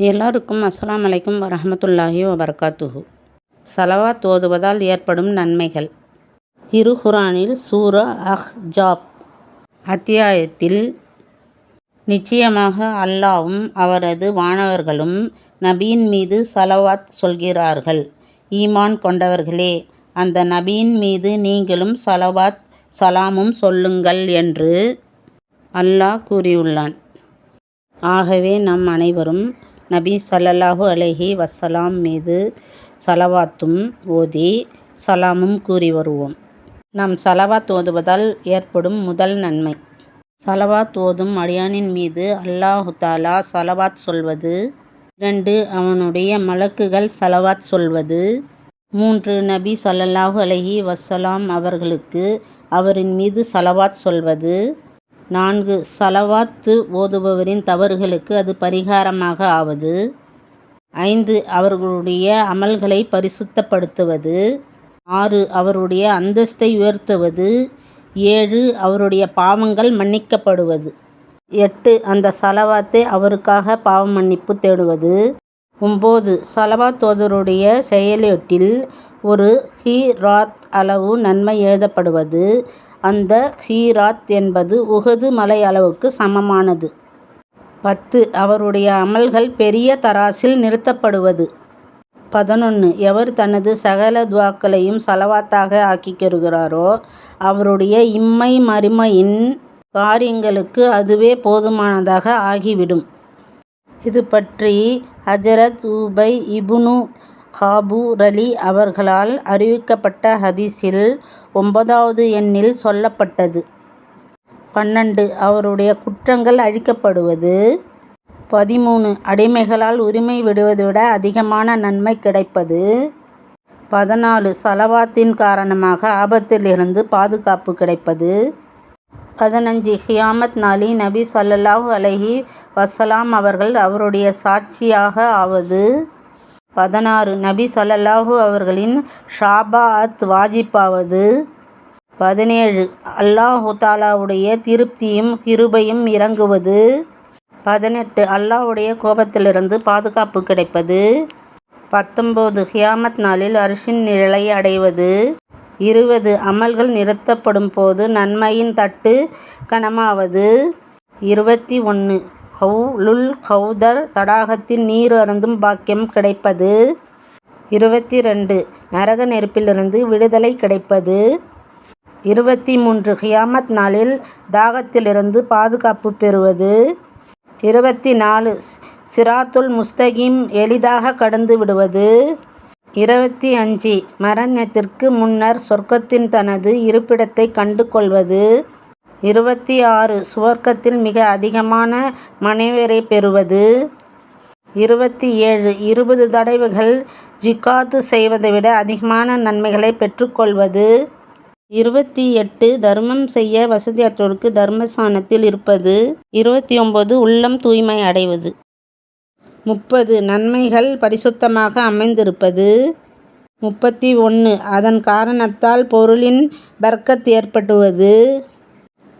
எல்லாருக்கும் அஸ்லாம் அலைக்கும் வரஹ்மத்துல்லாஹி வபர்காத்துஹு. சலவாத் ஓதுவதால் ஏற்படும் நன்மைகள். திருகுரானில் சூரா அஹ் ஜாப் அத்தியாயத்தில் நிச்சயமாக அல்லாவும் அவரது வானவர்களும் நபியின் மீது சலவாத் சொல்கிறார்கள். ஈமான் கொண்டவர்களே அந்த நபியின் மீது நீங்களும் சலவாத் சலாமும் சொல்லுங்கள் என்று அல்லாஹ் கூறியுள்ளான். ஆகவே நம் அனைவரும் நபி சல்லல்லாஹு அலைஹி வசலாம் மீது சலவாத்தும் ஓதி சலாமும் கூறி வருவோம். நாம் சலவாத் ஓதுவதால் ஏற்படும் முதல் நன்மை. சலவாத் ஓதும் அடியானின் மீது அல்லாஹு தாலா சலவாத் சொல்வது. இரண்டு அவனுடைய மலக்குகள் சலவாத் சொல்வது. மூன்று நபி சல்லல்லாஹு அலைஹி வசலாம் அவர்களுக்கு அவரின் மீது சலவாத் சொல்வது. நான்கு சலவாத்து ஓதுபவரின் தவறுகளுக்கு அது பரிகாரமாக ஆவது. ஐந்து அவர்களுடைய அமல்களை பரிசுத்தப்படுத்துவது. ஆறு அவருடைய அந்தஸ்தை உயர்த்துவது. ஏழு அவருடைய பாவங்கள் மன்னிக்கப்படுவது. எட்டு அந்த சலவாத்தை அவருக்காக பாவ மன்னிப்பு தேடுவது. ஒம்பது சலவாத்தோதருடைய செயலீட்டில் செயலேட்டில் ஒரு ஹீராத் அளவு நன்மை எழுதப்படுவது. அந்த ஹீராத் என்பது உஹது மலை அளவுக்கு சமமானது. பத்து அவருடைய அமல்கள் பெரிய தராசில் நிறுத்தப்படுவது. பதினொன்று எவர் தனது சகல துவாக்களையும் சலவாத்தாக ஆக்கிக்கொள்கிறாரோ அவருடைய இம்மை மறுமையின் காரியங்களுக்கு அதுவே போதுமானதாக ஆகிவிடும். இது பற்றி ஹஜரத் உபை இபுனு காபூரலி அவர்களால் அறிவிக்கப்பட்ட ஹதீஸில் ஒன்பதாவது எண்ணில் சொல்லப்பட்டது. பன்னெண்டு அவருடைய குற்றங்கள் அழிக்கப்படுவது. பதிமூணு அடிமைகளால் உரிமை விடுவதை விட அதிகமான நன்மை கிடைப்பது. பதினாலு சலவாத்தின் காரணமாக ஆபத்திலிருந்து பாதுகாப்பு கிடைப்பது. பதினஞ்சு ஹியாமத் நாளி நபி ஸல்லல்லாஹு அலஹி வசலாம் அவர்கள் அவருடைய சாட்சியாக ஆவது. பதினாறு. நபி சொல்லல்லாஹு அவர்களின் ஷாபாஅத் வாஜிப்பாவது. பதினேழு. அல்லாஹு தாலாவுடைய திருப்தியும் கிருபையும் இறங்குவது. பதினெட்டு. அல்லாஹுடைய கோபத்திலிருந்து பாதுகாப்பு கிடைப்பது. பத்தொம்போது ஹியாமத் நாளில் அரிசின் நிழலை அடைவது. இருபது. அமல்கள் நிறுத்தப்படும் போது நன்மையின் தட்டு கனமாவது. இருபத்தி ஒன்று. ஹவுலுல் ஹவுதர் தடாகத்தில் நீர் அருந்தும் பாக்கியம் கிடைப்பது. இருபத்தி ரெண்டு நரக நெருப்பிலிருந்து விடுதலை கிடைப்பது. இருபத்தி மூன்று ஹியாமத் நாளில் தாகத்திலிருந்து பாதுகாப்பு பெறுவது. இருபத்தி நாலு சிராத்துல் முஸ்தகீம் எளிதாக கடந்து விடுவது. இருபத்தி அஞ்சு மரணத்திற்கு முன்னர் சொர்க்கத்தின் தனது இருப்பிடத்தை கண்டு கொள்வது இருபத்தி ஆறு சுவர்க்கத்தில் மிக அதிகமான மனைவரை பெறுவது? இருபத்தி ஏழு இருபது தடவைகள் ஜிகாத்து செய்வதை விட அதிகமான நன்மைகளை பெற்றுக்கொள்வது? இருபத்தி எட்டு தர்மம் செய்ய வசதியற்றோருக்கு தர்மஸ்தானத்தில் இருப்பது? இருபத்தி ஒம்பது உள்ளம் தூய்மை அடைவது. முப்பது. நன்மைகள் பரிசுத்தமாக அமைந்திருப்பது? முப்பத்தி ஒன்று. அதன் காரணத்தால் பொருளின் பர்க்கத் ஏற்படுவது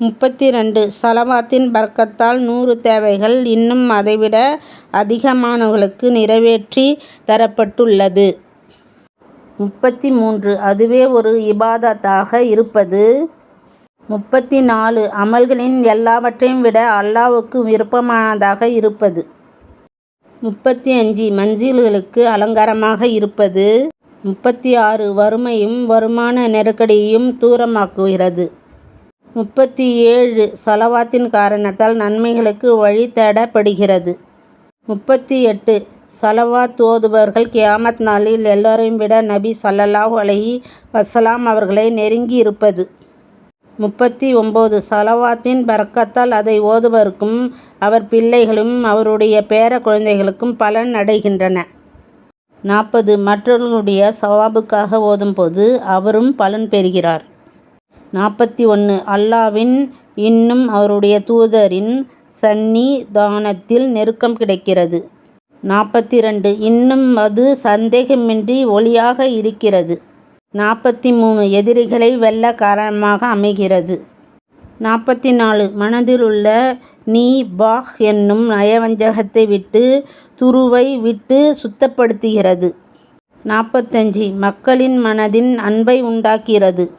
முப்பத்தி ரெண்டு சலவாத்தின் பர்க்கத்தால் நூறு தேவைகள் இன்னும் அதைவிட அதிகமானவர்களுக்கு நிறைவேற்றி தரப்பட்டுள்ளது. முப்பத்தி மூன்று அதுவே ஒரு இபாதத்தாக இருப்பது. முப்பத்தி நாலு அமல்களின் எல்லாவற்றையும் விட அல்லாவுக்கு விருப்பமானதாக இருப்பது. முப்பத்தி அஞ்சு மஞ்சள்களுக்கு அலங்காரமாக இருப்பது. முப்பத்தி ஆறு வறுமையும் வருமான நெருக்கடியையும் தூரமாக்குகிறது. முப்பத்தி ஏழு சலவாத்தின் காரணத்தால் நன்மைகளுக்கு வழி தேடப்படுகிறது. முப்பத்தி எட்டு சலவாத் ஓதுபவர்கள் கியாமத் நாளில் எல்லோரையும் விட நபி சல்லல்லாஹ் அலஹி வசலாம் அவர்களை நெருங்கி இருப்பது. முப்பத்தி ஒம்பது சலவாத்தின் பறக்கத்தால் அதை ஓதுவருக்கும் அவர் பிள்ளைகளும் அவருடைய பேர குழந்தைகளுக்கும் பலன் அடைகின்றன. நாற்பது மற்றவர்களுடைய சவாபுக்காக ஓதும்போது அவரும் பலன் பெறுகிறார். நாற்பத்தி ஒன்று அல்லாவின் இன்னும் அவருடைய தூதரின் சந்நிதானத்தில் நெருக்கம் கிடைக்கிறது. நாற்பத்தி ரெண்டு. இன்னும் அது சந்தேகமின்றி ஒளியாக இருக்கிறது. நாற்பத்தி மூணு. எதிரிகளை வெல்ல காரணமாக அமைகிறது. நாற்பத்தி நாலு. மனதில் உள்ள நீ பாஹ் என்னும் நயவஞ்சகத்தை விட்டு துருவை விட்டு சுத்தப்படுத்துகிறது. நாற்பத்தஞ்சு மக்களின் மனதின் அன்பை உண்டாக்கிறது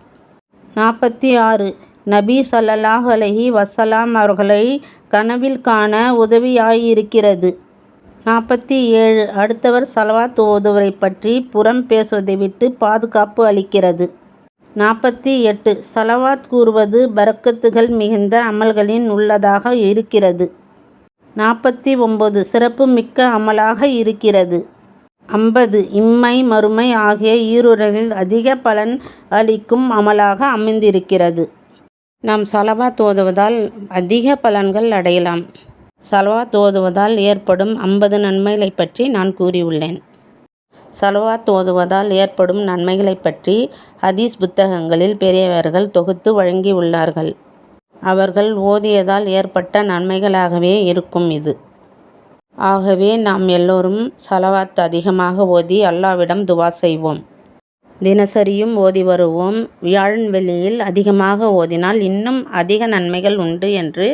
நாற்பத்தி ஆறு. நபி சல்லாஹ் அலஹி வசலாம் அவர்களை கனவில் காண உதவியாயிருக்கிறது. நாற்பத்தி ஏழு. அடுத்தவர் சலவாத் ஓதுவரை பற்றி புறம் பேசுவதை விட்டு பாதுகாப்பு அளிக்கிறது. நாற்பத்தி எட்டு. சலவாத் கூறுவது பரக்கத்துகள் மிகுந்த அமல்களின் உள்ளதாக இருக்கிறது. நாற்பத்தி ஒம்பது சிறப்பு மிக்க அமலாக இருக்கிறது. ஐம்பது. இம்மை மறுமை ஆகிய ஈருலகில் அதிக பலன் அளிக்கும் அமலாக அமைந்திருக்கிறது. நாம் சலவாத் ஓதுவதால் அதிக பலன்கள் அடையலாம். சலவாத் ஓதுவதால் ஏற்படும் ஐம்பது நன்மைகளைப் பற்றி நான் கூறியுள்ளேன். சலவாத் ஓதுவதால் ஏற்படும் நன்மைகளைப் பற்றி ஹதீஸ் புத்தகங்களில் பெரியவர்கள் தொகுத்து வழங்கியுள்ளார்கள். அவர்கள் ஓதியதால் ஏற்பட்ட நன்மைகளாகவே இருக்கும் இது. ஆகவே நாம் எல்லோரும் சலவாத் அதிகமாக ஓதி அல்லாஹ்விடம் துவா செய்வோம். தினசரியும் ஓதி வருவோம். வியாழன் வெளியில் அதிகமாக ஓதினால் இன்னும் அதிக நன்மைகள் உண்டு என்று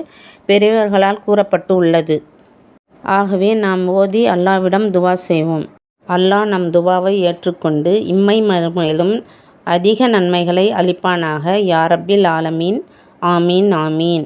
பெரியவர்களால் கூறப்பட்டு உள்ளது ஆகவே நாம் ஓதி அல்லாஹ்விடம் துவா செய்வோம். அல்லாஹ் நம் துவாவை ஏற்றுக்கொண்டு இம்மை மறுமையிலும் அதிக நன்மைகளை அளிப்பானாக. யாரப்பில் ஆலமீன். ஆமீன் ஆமீன்.